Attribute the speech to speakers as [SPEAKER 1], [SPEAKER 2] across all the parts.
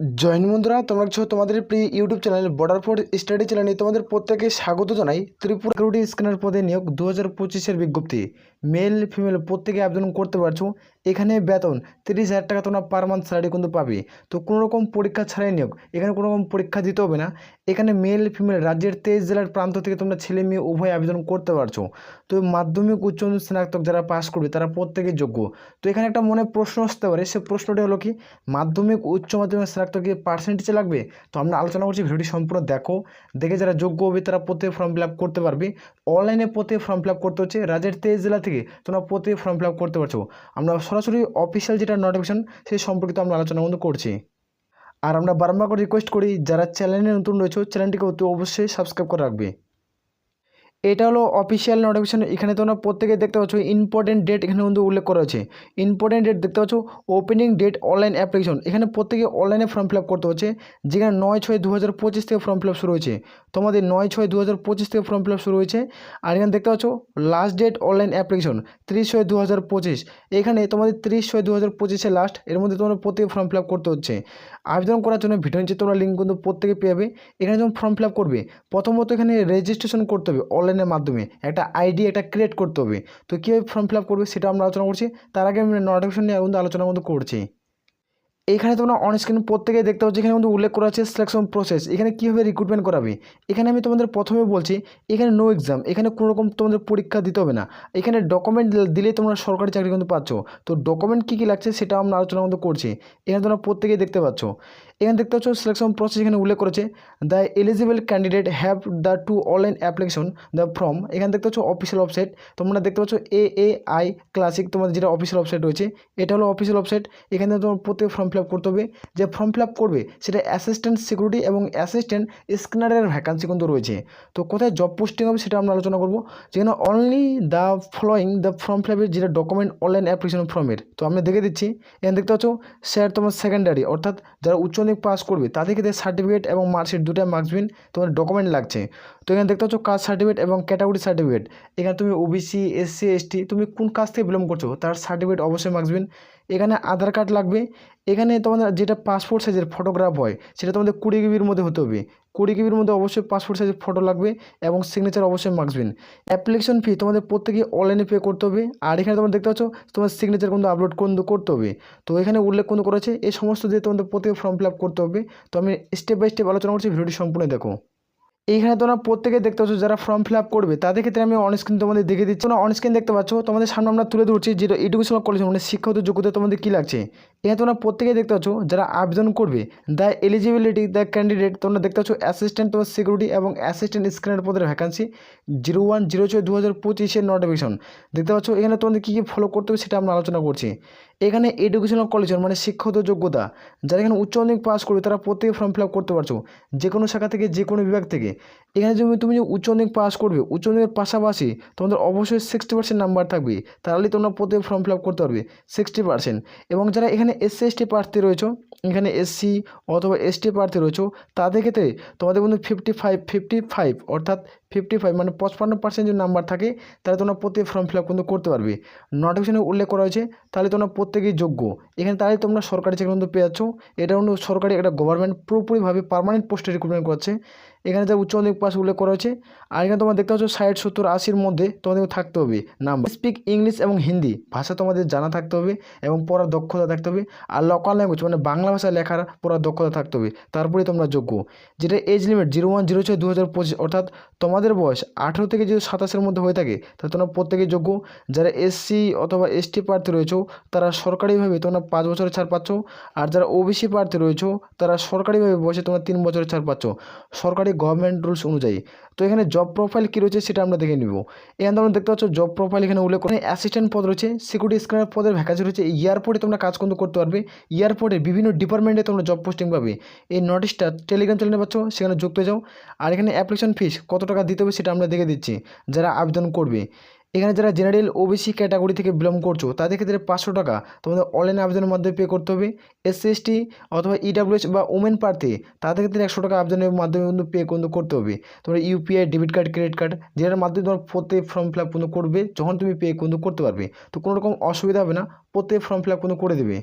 [SPEAKER 1] Join বন্ধুরা, তোমরা কিছু তোমাদের প্রিয় YouTube channel border ford study চ্যানেলে তোমাদের প্রত্যেকে স্বাগত জানাই। ত্রিপুরা সিকিউরিটি স্ক্যানার পদে নিয়োগ দু হাজার পঁচিশের বিজ্ঞপ্তি। মেল ফিমেল প্রত্যেকে আবেদন করতে পারছ। এখানে বেতন তিরিশ হাজার টাকা তোমরা পার মান্থ স্যালারি কিন্তু পাবে। তো কোনো রকম পরীক্ষা ছাড়াই নিয়োগ। এখানে কোনো রকম পরীক্ষা দিতে হবে না। এখানে মেল ফিমেল রাজ্যের তেইশ জেলার প্রান্ত থেকে তোমরা ছেলে মেয়ে উভয় আবেদন করতে পারছ। তো মাধ্যমিক, উচ্চ স্নাতক যারা পাশ করবে তারা প্রত্যেকেই যোগ্য। তো এখানে একটা মনে প্রশ্ন আসতে পারে, সে প্রশ্নটি হলো কি, মাধ্যমিক, উচ্চ মাধ্যমিক, স্নাতকে পার্সেন্টেজ লাগবে? তো আমরা আলোচনা করছি, ভিডিওটি সম্পূর্ণ দেখো। দেখে যারা যোগ্য হবে তারা প্রত্যেক ফর্ম ফিল করতে পারবে। অনলাইনে প্রত্যেক ফর্ম ফিল করতে হচ্ছে। রাজ্যের তেইশ জেলা থেকে তোমরা প্রত্যেক ফর্ম ফিল করতে পারছ। আমরা সরাসরি অফিসিয়াল যেটা নোটিফিকেশন সেই সম্পর্কিত আমরা আলোচনা কিন্তু করছি আর আমরা বারম্বার করে রিকোয়েস্ট করি, যারা চ্যানেলে নতুন রয়েছে চ্যানেলটিকে অতি অবশ্যই সাবস্ক্রাইব করে রাখবে। এটা হলো অফিসিয়াল নোটিফিকেশন এখানে তোমরা প্রত্যেকে দেখতে পাচ্ছ ইম্পর্টেন্ট ডেট এখানে কিন্তু উল্লেখ করা হয়েছে ইম্পর্টেন্ট ডেট দেখতে পাচ্ছ ওপেনিং ডেট অনলাইন অ্যাপ্লিকেশন এখানে প্রত্যেকে অনলাইনে ফর্ম ফিল করতে হচ্ছে। যেখানে নয় ছয় দু হাজার পঁচিশ থেকে ফর্ম ফিল শুরু হয়েছে। তোমাদের নয় ছয় দু হাজার পঁচিশ থেকে ফর্ম ফিল শুরু হয়েছে। আর এখানে দেখতে পাচ্ছ লাস্ট ডেট অনলাইন অ্যাপ্লিকেশন ত্রিশ ছয় দু হাজার পঁচিশ। এখানে তোমাদের ত্রিশ ছয় দু হাজার পঁচিশে লাস্ট এর মধ্যে তোমরা প্রত্যেকে ফর্ম ফিল করতে হচ্ছে। আবেদন করার জন্য ভিডিও নিচে তোমরা লিঙ্ক কিন্তু প্রত্যেকে পেয়ে যাবে। এখানে যখন ফর্ম ফিল করবে, প্রথমত এখানে রেজিস্ট্রেশন করতে হবে। অনলাইনের মাধ্যমে একটা আইডি একটা ক্রিয়েট করতে হবে। তো কীভাবে ফর্ম ফিল আপ করবে সেটা আমরা আলোচনা করছি। তার আগে আমি নোটিফিকেশন নিয়ে কিন্তু আলোচনা কিন্তু করছি এখানে তোমরা অন স্ক্রিন প্রত্যেকেই দেখতে পাচ্ছ, এখানে কিন্তু উল্লেখ করা আছে সিলেকশন প্রসেস এখানে কীভাবে রিক্রুটমেন্ট করাবে। এখানে আমি তোমাদের প্রথমে বলছি, এখানে নো এক্সাম এখানে কোনো রকম তোমাদের পরীক্ষা দিতে হবে না। এখানে ডকুমেন্ট দিলে তোমরা সরকারি চাকরি কিন্তু পাচ্ছ। তো ডকুমেন্ট কী কী লাগছে সেটা আমরা আলোচনা কিন্তু করছি। এখানে তোমরা প্রত্যেকেই দেখতে পাচ্ছ। এখানে দেখতে পাচ্ছ সিলেকশন প্রসেস এখানে উল্লেখ করেছে the eligible candidate have the to online application the form এখানে দেখতে পাচ্ছ অফিসিয়াল ওয়েবসাইট তোমরা দেখতে পাচ্ছ এ এ আই ক্লাসিক তোমাদের যেটা অফিসিয়াল ওয়েবসাইট রয়েছে, এটা হলো অফিসিয়াল ওয়েবসাইট এখানে তোমার প্রত্যেক ফর্ম ফিল করতে হবে, যে ফর্ম ফিল করবে, সেটা অ্যাসিস্ট্যান্ট সিকিউরিটি এবং অ্যাসিস্ট্যান্ট স্ক্যানারের ভ্যাকান্সি কিন্তু রয়েছে। তো কোথায় জব পোস্টিং হবে সেটা আমরা আলোচনা করব, যেখানে only the following the form fill যেটা ডকুমেন্ট অনলাইন অ্যাপ্লিকেশন ফর্মের তো আমি দেখে দিচ্ছি, এখানে দেখতে পাচ্ছ স্যার তোমার সেকেন্ডারি অর্থাৎ যারা উচ্চ মাধ্যমিক পাস করবে তাদের ক্ষেত্রে সার্টিফিকেট এবং মার্কশিট দুটাই মার্কসবিন তোমার ডকুমেন্ট লাগছে। তো এখানে দেখতে পাচ্ছ কাস্ট সার্টিফিকেট এবং ক্যাটাগরি সার্টিফিকেট এখানে তুমি ওবিসি এসসি এসটি তুমি কোন কাজ থেকে বিলং করছ, তার সার্টিফিকেট অবশ্যই মার্কসবিন এখানে আধার কার্ড লাগবে। এখানে তোমাদের যেটা পাসপোর্ট সাইজের ফটোগ্রাফ হয়, সেটা তোমাদের কুড়ি জিবির মধ্যে হতে হবে। কুড়ি জিবির মধ্যে অবশ্যই পাসপোর্ট সাইজের ফটো লাগবে এবং সিগনেচার অবশ্যই মার্কসবিন অ্যাপ্লিকেশন ফি তোমাদের প্রত্যেকে অনলাইনে পে করতে হবে। আর এখানে তোমরা দেখতে পাচ্ছ, তোমার সিগনেচার কিন্তু আপলোড কিন্তু করতে হবে। তো এখানে উল্লেখ কিন্তু করেছে এই সমস্ত দিয়ে তোমাদের প্রত্যেকে ফর্ম ফিল করতে হবে। তো আমি স্টেপ বাই স্টেপ আলোচনা করছি, ভিডিওটি সম্পূর্ণ দেখো। এইখানে তোমরা প্রত্যেকে দেখতে পাচ্ছ যারা ফর্ম ফিল আপ করবে, তাদের ক্ষেত্রে আমি অনস্ক্রিন তোমাদের দেখে দিচ্ছি। তোমরা অনস্ক্রিন দেখতে পাচ্ছ, তোমাদের সামনে আমরা তুলে ধরছি যেটা এডুকেশনাল কলেজ মানে শিক্ষাগত যোগ্যতা তোমাদের কী লাগছে। এখানে তোমরা প্রত্যেকে দেখতে পাচ্ছ যারা আবেদন করবে দ্য এলিজিবিলিটি দ্য ক্যান্ডিডেট তোমরা দেখতে পাচ্ছ অ্যাসিস্ট্যান্ট তোমার সিকিউরিটি এবং অ্যাসিস্ট্যান্ট স্ক্রিনের পদের ভ্যাকান্সি জিরো ওয়ান জিরো ছয় দু হাজার পঁচিশের নোটিফিকেশন দেখতে পাচ্ছ এখানে তোমাদের কী কী ফলো করতে হবে সেটা আমরা আলোচনা করছি। এখানে এডুকেশনাল কলেজের মানে শিক্ষাগত যোগ্যতা, যারা এখানে উচ্চ মাধ্যমিক পাস করবে তারা প্রত্যেকে ফর্ম ফিল আপ করতে পারছ যে কোনো শাখা থেকে যে কোনো বিভাগ থেকে। এখানে যদি তুমি যে উচ্চ মাধ্যমিক পাস করবে, উচ্চ মাধ্যমিকের পাশাপাশি তোমাদের অবশ্যই সিক্সটি পার্সেন্ট নাম্বার থাকবে, তাহলেই তোমরা প্রত্যেক ফর্ম ফিল আপ করতে পারবে সিক্সটি পার্সেন্ট এবং যারা এখানে এসসি এসটি প্রার্থী রয়েছে, এখানে এসসি অথবা এসটি প্রার্থী রয়েছে, তাদের ক্ষেত্রে তোমাদের কিন্তু ফিফটি ফাইভ ফিফটি ফাইভ অর্থাৎ ফিফটি ফাইভ মানে পঁচপান্ন পার্সেন্ট যদি নাম্বার থাকে, তাহলে তোমরা প্রত্যেক ফর্ম ফিল আপ কিন্তু করতে পারবে। নোটিফিকেশনে উল্লেখ করা হয়েছে, তাহলে তোমরা প্রত্যেকেই যোগ্য। এখানে তাহলে তোমরা সরকারি চাকরি কিন্তু পেয়ে যাচ্ছ। এটা কিন্তু সরকারি একটা গভর্নমেন্ট পুরোপুরিভাবে পারমানেন্ট পোস্টে রিক্রুটমেন্ট করছে এখানে যা উচ্চ মাধ্যমিক পাস উল্লেখ করা হয়েছে। আর এখানে তোমরা দেখতে পাচ্ছ ষাট, সত্তর, আশির মধ্যে তোমাদের থাকতে হবে। নাম্বার স্পিক ইংলিশ এবং হিন্দি ভাষা তোমাদের জানা থাকতে হবে এবং পড়ার দক্ষতা থাকতে হবে। আর লোকাল ল্যাঙ্গুয়েজ মানে বাংলা ভাষা লেখার পড়ার দক্ষতা থাকতে হবে। তারপরে তোমরা যোগ্য। যেটা age limit zero one zero ছয় দু হাজার পঁচিশ, অর্থাৎ তোমাদের বয়স আঠেরো থেকে যদি সাতাশের মধ্যে হয়ে থাকে, তাহলে তোমরা প্রত্যেকেই যোগ্য। যারা এসসি অথবা এসটি প্রার্থী রয়েছে, তারা সরকারিভাবে তোমরা পাঁচ বছরের ছাড় পাচ্ছ। আর যারা ওবিসি প্রার্থী রয়েছে, তারা সরকারিভাবে বয়সে তোমরা তিন বছরের ছাড় পাচ্ছ। সরকারি গভর্নমেন্ট রুলস অনুযায়ী। তো এখানে জব প্রোফাইল কী রয়েছে সেটা আমরা দেখে নিব। এখানে তোমরা দেখতে পাচ্ছ জব প্রোফাইল এখানে উল্লেখ করে অ্যাসিস্ট্যান্ট পদ রয়েছে সিকিউরিটি স্ক্যানার পদের ভ্যাকান্সি রয়েছে। এয়ারপোর্টে তোমরা কাজ কিন্তু করতে পারবে। এয়ারপোর্টে বিভিন্ন ডিপার্টমেন্টে তোমরা জব পোস্টিং পাবে। এই নোটিশটা টেলিগ্রাম চ্যানেলে পাচ্ছ, সেখানে যুক্ত যাও। আর এখানে অ্যাপ্লিকেশন ফিস কত টাকা দিতে হবে সেটা আমরা দেখে দিচ্ছি। যারা আবেদন করবে। এখানে যারা জেনারেল ওবিসি ক্যাটাগরি থেকে বিলং করছ, তাদের ক্ষেত্রে পাঁচশো টাকা তোমাদের অনলাইন আবেদনের মাধ্যমে পে করতে হবে। এসসি অথবা ইডাব্লিউএস বা ওমেন প্রার্থী, তাদের ক্ষেত্রে একশো টাকা আবেদনের মাধ্যমে কিন্তু পে কিন্তু করতে হবে। তোমরা UPI debit card credit card যেটার মাধ্যমে তোমার প্রত্যেক ফর্ম ফিল আপ কিন্তু করবে, যখন তুমি পে কিন্তু করতে পারবে। তো কোনো রকম অসুবিধা হবে না, প্রত্যেক ফর্ম ফিল আপ কিন্তু করে দেবে।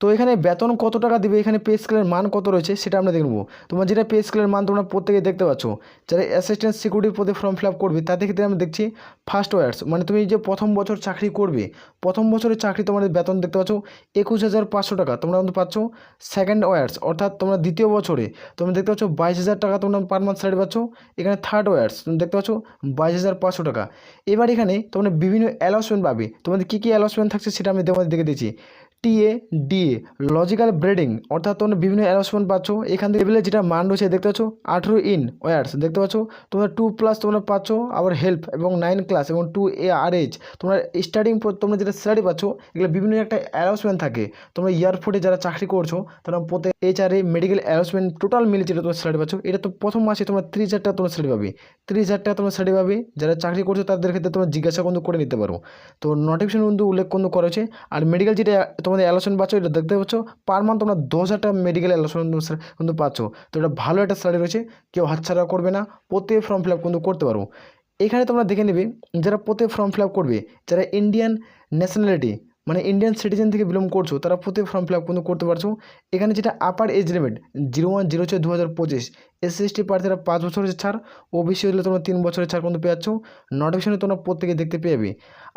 [SPEAKER 1] তো এখানে বেতন কত টাকা দেবে? এখানে পে স্কেলের মান কত রয়েছে? সেটা আমরা দেখব তোমার যেটা পে স্কেলের মান তোমরা প্রত্যেকে দেখতে পাচ্ছ। যারা অ্যাসিস্ট্যান্ট সিকিউরিটির পদে ফর্ম ফিল আপ করবে, তাদের ক্ষেত্রে আমরা দেখছি ফার্স্ট ওয়ার্স মানে তুমি যে প্রথম বছর চাকরি করবে, প্রথম বছরের চাকরি তোমাদের বেতন দেখতে পাচ্ছ একুশ হাজার পাঁচশো টাকা। তোমরা কিন্তু পাচ্ছ সেকেন্ড ওয়ার্স অর্থাৎ তোমরা দ্বিতীয় বছরে তোমরা দেখতে পাচ্ছ বাইশ হাজার টাকা তোমরা পার মান্থ স্যালারি পাচ্ছ। এখানে থার্ড ওয়ার্স তুমি দেখতে পাচ্ছ বাইশ হাজার পাঁচশো টাকা। এবার এখানে তোমরা বিভিন্ন অ্যালাউসমেন্ট পাবে। তোমাদের কী কী অ্যালাউসমেন্ট থাকছে সেটা আমি তোমাদের দেখে দিচ্ছি। টিএ ডিএ লজিক্যাল ব্রেডিং অর্থাৎ তোমরা বিভিন্ন অ্যালাউসমেন্ট পাচ্ছ। এখান থেকে লেভেলে যেটা মান রয়েছে, দেখতে পাচ্ছ, আঠেরো ইন ওয়ার্স দেখতে পাচ্ছ? তোমরা টু প্লাস তোমরা পাচ্ছ, আবার হেল্প এবং নাইন ক্লাস এবং টু এ আর এইচ তোমরা স্টার্টিং তোমরা যেটা স্যালারি পাচ্ছ, এগুলো বিভিন্ন একটা অ্যালাউসমেন্ট থাকে। তোমরা এয়ারপোর্টে যারা চাকরি করছ, তারা প্রত্যেক H R A medical allowance total মিলে যেটা তোমরা স্যালারি পাচ্ছ। এটা তো প্রথম মাসে তোমরা ত্রিশ হাজার টাকা তোমরা স্যালারি পাবে। ত্রিশ হাজার টাকা তোমরা স্যালারি পাবে। যারা চাকরি করছ, তাদের ক্ষেত্রে তোমরা জিজ্ঞাসা কিন্তু করে নিতে পারো। তো নোটিফিকেশন কিন্তু উল্লেখ কিন্তু করা আর মেডিকেল যেটা তোমাদের অ্যালোশন পাচ্ছ, এটা দেখতে পাচ্ছ পার মান্থ তোমরা দশ হাজার টাকা মেডিকেল অ্যালোশন কিন্তু পাচ্ছ। তো এটা ভালো একটা স্যালারি রয়েছে, কেউ হাতছাড়া করবে না প্রতি ফর্ম ফিল আপ কিন্তু করতে পারো এখানে তোমরা দেখে নেবে, যারা প্রতি ফর্ম ফিল আপ করবে, যারা ইন্ডিয়ান ন্যাশনালিটি মানে ইন্ডিয়ান সিটিজেন থেকে বিলং করছ, তারা প্রতি ফর্ম ফিল আপ কিন্তু করতে পারছ। এখানে যেটা upper age limit zero one zero ছয় দু হাজার পঁচিশ এসসি এসটি প্রার্থীরা পাঁচ বছরের ছাড় ও ওবিসি হলে তোমরা তিন বছরের ছাড় কিন্তু পেয়ে যাচ্ছ নোটিফিকেশনে তোমরা প্রত্যেকে দেখতে পেয়ে যাবে।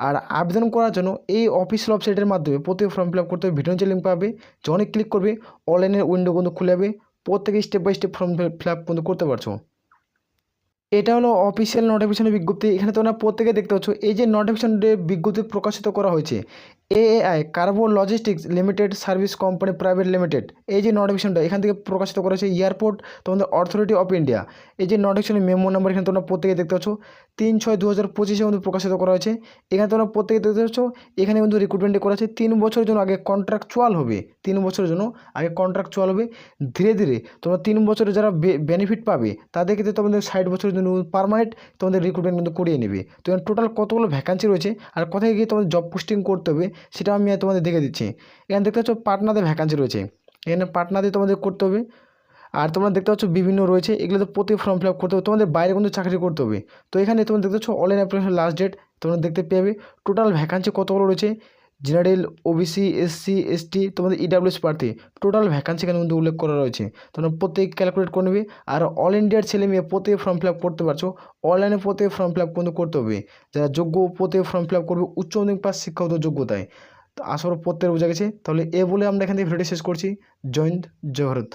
[SPEAKER 1] আর আবেদন করার জন্য এই অফিসিয়াল ওয়েবসাইটের মাধ্যমে প্রতি ফর্ম ফিল আপ করতে হবে ভিডিও নিচে লিঙ্ক পাবে যখনই ক্লিক করবে অনলাইনের উইন্ডো কিন্তু খুলে যাবে, প্রত্যেকে step by step form fill up কিন্তু করতে পারছ। এটা হলো অফিসিয়াল নোটিফিকেশনের বিজ্ঞপ্তি, এখানে তোমরা প্রত্যেকে দেখতে পাচ্ছ, এই যে নোটিফিকেশন বিজ্ঞপ্তি প্রকাশিত করা হয়েছে AAI cargo logistics limited service company private limited এই যে নোটিফিকেশনটা এখান থেকে প্রকাশিত করা হয়েছে এয়ারপোর্ট তোমাদের অথরিটি অফ ইন্ডিয়া এই যে নোটিফিকেশনের মেমো নাম্বার এখানে তোমরা প্রত্যেকে দেখতে পাচ্ছ। তিন ছয় দু হাজার পঁচিশে কিন্তু প্রকাশিত করা হয়েছে। এখানে তোমরা প্রত্যেকে দেখতে পাচ্ছ, এখানে কিন্তু রিক্রুটমেন্টটি করা হয়েছে তিন বছরের জন্য আগে কন্ট্রাকচুয়াল হবে। তিন বছরের জন্য আগে কন্ট্রাকচুয়াল হবে। ধীরে ধীরে তোমরা তিন বছরে যারা বেনিফিট পাবে, তাদের ক্ষেত্রে তোমাদের ষাট বছরের জন্য পারমানেন্ট তোমাদের রিক্রুটমেন্ট কিন্তু করিয়ে নেবে। তো টোটাল কতগুলো ভ্যাকান্সি রয়েছে? আর কোথায় গিয়ে তোমাদের জব পোস্টিং করতে হবে? সেটা আমি তোমাদের দেখে দিচ্ছি। এখানে দেখতে পাচ্ছ পাটনাতে ভ্যাকান্সি রয়েছে। এখানে পাটনাতে তোমাদের করতে হবে। আর তোমরা দেখতে পাচ্ছ বিভিন্ন রয়েছে। এগুলো তো প্রতি ফর্ম ফিল আপ করতে হবে। তোমাদের বাইরে কিন্তু চাকরি করতে হবে। তো এখানে তোমরা দেখতে পাচ্ছ অনলাইন অ্যাপ্লিকেশন লাস্ট ডেট তোমরা দেখতে পেয়ে টোটাল ভ্যাকান্সি কতগুলো রয়েছে? জেনারেল ওবিসি এসসি এসটি তোমাদের ইডাব্লিউএস প্রার্থী। টোটাল ভ্যাকান্সি এখানে কিন্তু উল্লেখ করা রয়েছে। তোমরা প্রত্যেক ক্যালকুলেট করে নেবে। আর অল ইন্ডিয়ার ছেলে মেয়ে প্রত্যেক ফর্ম ফিল করতে পারছ। অনলাইনে প্রত্যেক ফর্ম ফিল কিন্তু করতে হবে। যারা যোগ্য প্রত্যেক ফর্ম ফিল করবে উচ্চ মাধ্যমিক পাশ শিক্ষাগত যোগ্যতায়। করি প্রত্যেক বোঝা গেছে। তাহলে এ বলে আমরা এখান থেকে ভিডিওটি শেষ করছি। জয় হিন্দ, জয় ভারত।